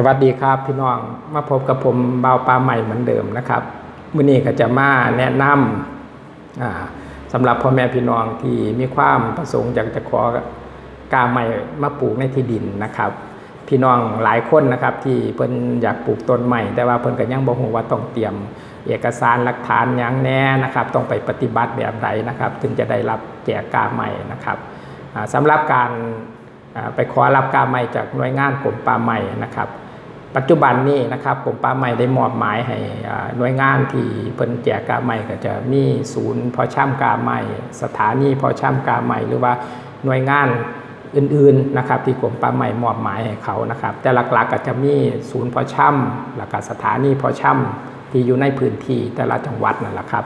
สวัสดีครับพี่น้องมาพบกับผมเบาปลาใหม่เหมือนเดิมนะครับมื้อนี้ก็จะมาแนะนำสำหรับพ่อแม่พี่น้องที่มีความประสงค์อยากจะขอกาใหม่มาปลูกในที่ดินนะครับ พี่น้องหลายคนนะครับ ที่เพิ่นอยากปลูกต้นใหม่ แต่ว่าเพิ่นก็ยังบ่ฮู้ว่าต้องเตรียม เอกสารหลักฐานยังแน่นะครับ ต้องไปปฏิบัติแบบใดนะครับ ถึงจะได้รับแจกกาใหม่นะครับสำหรับการไปขอรับกาใหม่จากหน่วยงานกรมป่าใหม่นะครับ ปัจจุบันนี้นะครับกรมป่าไม้ได้มอบหมายให้หน่วยงานที่เพิ่นแจกกาไม้ก็จะมีศูนย์พอช่ำกาไม้สถานีพอช่ำกาไม้หรือว่าหน่วยงานอื่นๆนะครับที่กรมป่าไม้มอบหมายให้เขานะครับ แต่หลักๆก็จะมีศูนย์พอช่ำแล้วก็สถานีพอช่ำที่อยู่ในพื้นที่แต่ละจังหวัดนั่นแหละครับ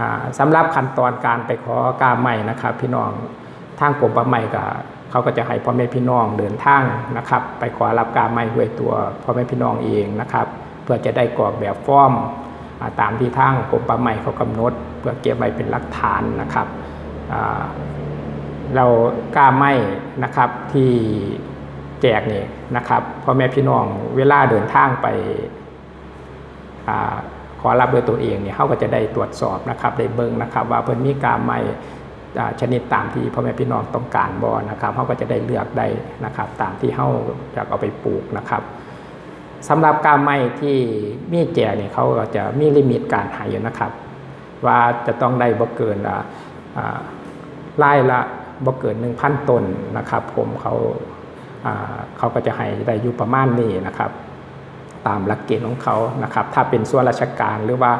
อ่าสำหรับขั้นตอนการไปขอกาไม้นะครับ พี่น้อง ทางกรมป่าไม้ก็เขาก็จะให้พ่อแม่พี่น้องเดินทางนะครับ ไปขอรับการไม่ด้วยตัวพ่อแม่พี่น้องเองนะครับ เพื่อจะได้กรอกแบบฟอร์มตามที่ทางกรมป่าไม้เขากำหนด เพื่อเก็บไว้เป็นหลักฐานนะครับเรากล้าไม่นะครับที่แจกนี่นะครับพ่อแม่พี่น้องเวลาเดินทางไปอขอรับด้วยตัวเองเนี่ยเขาก็จะได้ตรวจสอบนะครับได้เบิ่งนะครับ ว่าเพิ่นมีการไม่ ชนิดตามที่พ่อแม่พี่น้องต้องการบอนะครับเขาก็จะได้เลือกได้นะครับ ตามที่เขาอยากเอาไปปลูกนะครับสำหรับกาไม้ที่มีแจกเนี่ยเขาก็จะมีลิมิตการหายอยู่นะครับ ว่าจะต้องได้บ่เกินอ่าอ่าไล่ละบ่เกิน1,000ต้นนะครับ ผมเขาเขาก็จะให้ได้อยู่ประมาณนี้นะครับ ตามหลักเกณฑ์ของเขานะครับ ถ้าเป็นส่วนราชการหรือว่า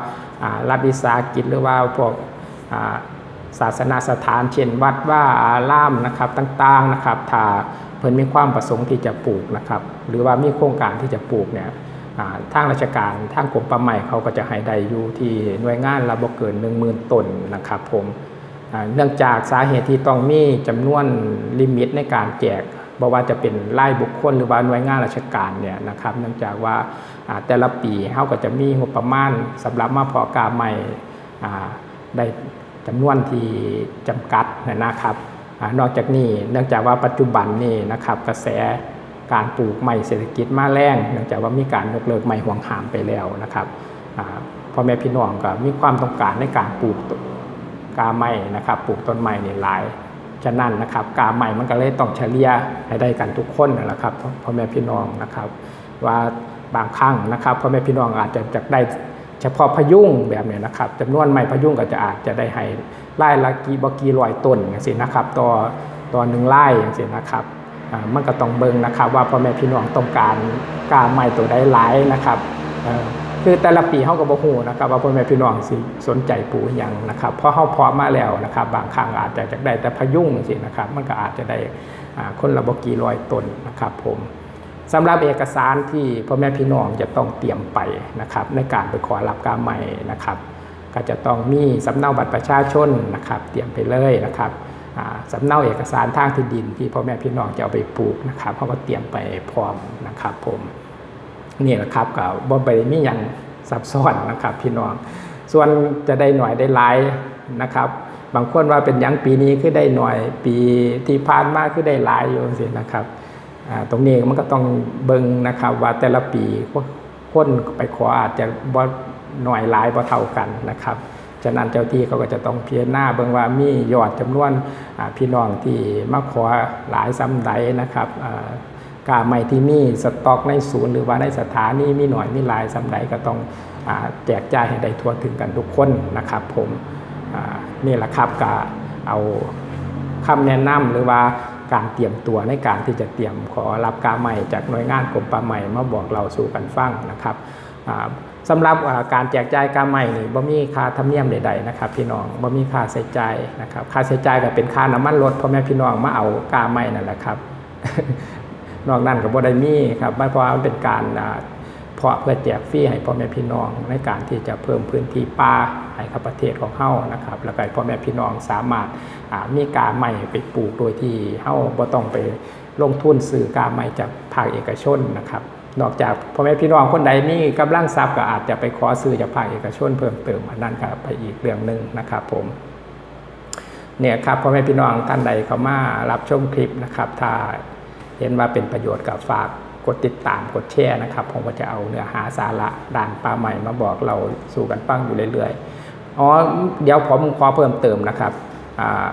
อ่ารัฐวิสาหกิจหรือว่าพวก ศาสนาสถานเช่นวัดว่าอารามนะครับต่างๆนะครับถ้าเพิ่นมีความประสงค์ที่จะปลูกนะครับหรือว่ามีโครงการที่จะปลูกเนี่ยทางราชการทางกรมป่าไม้เขาก็จะให้ได้อยู่ที่หน่วยงานละบ่เกิน10,000ต้นนะครับผมเนื่องจากสาเหตุที่ต้องมีจำนวนลิมิตในการแจกบ่ว่าจะเป็นรายบุคคลหรือว่าหน่วยงานราชการเนี่ยนะครับ เนื่องจากว่าแต่ละปีเขาก็จะมีงบประมาณสำหรับมาพาะกาใหม่ได้ จำนวนที่จำกัดนะครับอนอกจากนี้เนื่องจากว่าปัจจุบันนี่นะครับกระแสการปลูกไม้เศรษฐกิจมาแรงเนื่องจากว่ามีการยกเลิกไม้ห่วงหามไปแล้วนะครับพ่อแม่พี่น้องก็มีความต้องการในการปลูกกาไม้นะครับ ปลูกต้นไม้นี่หลายฉะนั้นนะครับกาไม้มันก็เลยต้องเฉลี่ยให้ได้กันทุกคนนะครับพ่อแม่พี่น้องนะครับ ว่าบางครั้งนะครับพ่อแม่พี่น้องอาจจะจะได้ เฉพาะพยุงแบบเนี้นะครับจำนวนไม้พยุงก็จะอาจจะได้ให้ไล่ละกี่บกี่ร้อยต้นอย่างสินะครับต่อต่อหนึ่งไร่อย่างสินะครับมันก็ต้องเบิ่งนะครับ ว่าพ่อแม่พี่น้องต้องการกาไม้ตัวใดหลายนะครับคือแต่ละปีเขาก็บ่ฮู้นะครับว่าพ่อแม่พี่น้องสิสนใจปลูกอย่างนะครับเพราะเขาเพาะมาแล้วนะครับ บางครั้งอาจจะจะได้แต่พยุงสินะครับ มันก็อาจจะได้คนละบกี่ร้อยต้นนะครับผม สำหรับเอกสารที่พ่อแม่พี่น้องจะต้องเตรียมไปนะครับในการไปขอรับการใหม่นะครับ ก็จะต้องมีสำเนาบัตรประชาชนนะครับเตรียมไปเลยนะครับอ่าสำเนาเอกสารทางที่ดินที่พ่อแม่พี่น้องจะเอาไปปลูกนะครับเขาก็เตรียมไปพร้อมนะครับผมนี่แหละครับก็บ่ไปมีอย่างซับซ้อนนะครับพี่น้อง ส่วนจะได้หน่อยได้หลายนะครับ บางคนว่าเป็นยังปีนี้คือได้หน่อยปีที่ผ่านมาคือได้หลายอยู่สินะครับ ตรงนี้มันก็ต้องเบิ่งนะครับว่าแต่ละปีคนไปขออาจจะบ่หน่อยหลายบ่เท่ากันนะครับฉะนั้นเจ้าที่เขาก็จะต้องพิจารณาเบิ่งว่ามียอดจำนวนพี่น้องที่มาขอหลายซ้ำใดนะครับอ่ากาไม่ที่มีสต็อกในศูนย์หรือว่าในสถานีมีหน่อยมีหลายซ้ำใดก็ต้องอแจกจ่ายให้ได้ทั่วถึงกันทุกคนนะครับผมนี่แหละครับก็เอาคำแนะนำหรือว่า การเตรียมตัวในการที่จะเตรียมขอรับกาใหม่จากหน่วยงานกรมป่าใหม่มาบอกเราสู่กันฟังนะครับอ่าสำหรับการแจกจ่ายกาใหม่นี่บ่มีค่าธรรมเนียมใดๆนะครับ พี่น้องบ่มีค่าใช้จ่ายนะครับค่าใช้จ่ายก็เป็นค่าน้ำมันรถพ่อแม่พี่น้องมาเอากาใหม่นั่นแหละครับนอกนั้นก็บ่ได้มีครับไม่เพราะมันเป็นการ เพาะเพื่อแจกฟรีให้พ่อแม่พี่น้องในการที่จะเพิ่มพื้นที่ป่าให้กับประเทศของเฮานะครับ แล้วก็พ่อแม่พี่น้องสามารถามีกาใหม่ไปปลูกโดยที่เฮาบ่ต้องไปลงทุนซื้อกาใหม่จากภาคเอกชนนะครับนอกจากพ่อแม่พี่น้องคนใดมีกำลังทรัพย์ก็อาจจะไปขอซื้อจากภาคเอกชนเพิ่มเติมอันนั้นก็ไปอีกเรื่องหนึ่งนะครับผมเนี่ยครับพ่อแม่พี่น้องท่านใดเข้ามารับชมคลิปนะครับ ถ้าเห็นว่าเป็นประโยชน์กับฝาก กดติดตามกดแชร์นะครับ ผมก็จะเอาเนื้อหาสาระด่านปลาใหม่มาบอกเราสู่กันฟังอยู่เรื่อยๆอ๋อเดี๋ยวผมขอเพิ่มเติมนะครับอ่า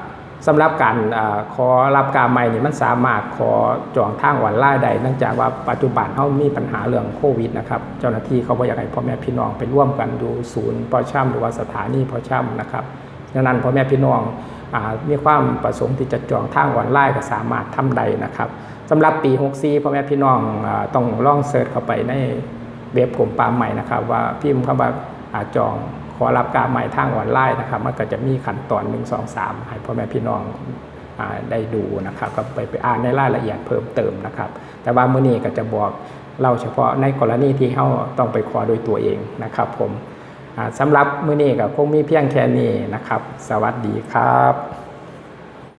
สำหรับการอขอรับการใหม่นี่มันสามารถขอจองทางออนไลน์ได้เนื่องจากว่าปัจจุบันเขามีปัญหาเรื่องโควิดนะครับ เจ้าหน้าที่เขาบ่อยากให้พ่อแม่พี่น้องไปร่วมกันดูศูนย์ปอช่ำหรือว่าสถานีปอช่ำนะครับดังนั้นพ่อแม่พี่น้อง มีความประสงค์ที่จะจองทางออนไลน์ก็สามารถทำได้นะครับสำหรับปี 64พ่อแม่พี่น้องอต้องล่องเสิร์ชเข้าไปในเว็บกลุ่มปาล์มใหม่นะครับ ว่าพิมพ์คำว่าอาจองขอรับการใหม่ทางออนไลน์นะครับ มันก็จะมีขั้นตอน 1 2 3 ให้พ่อแม่พี่น้องอได้ดูนะครับก็ไปไปอ่านในรายละเอียดเพิ่มเติมนะครับ แต่ว่ามื้อนี้ก็จะบอกเราเฉพาะในกรณีที่เราต้องไปขอโดยตัวเองนะครับผม สำหรับมื้อนี้ก็คงมีเพียงแค่นี้นะครับ สวัสดีครับ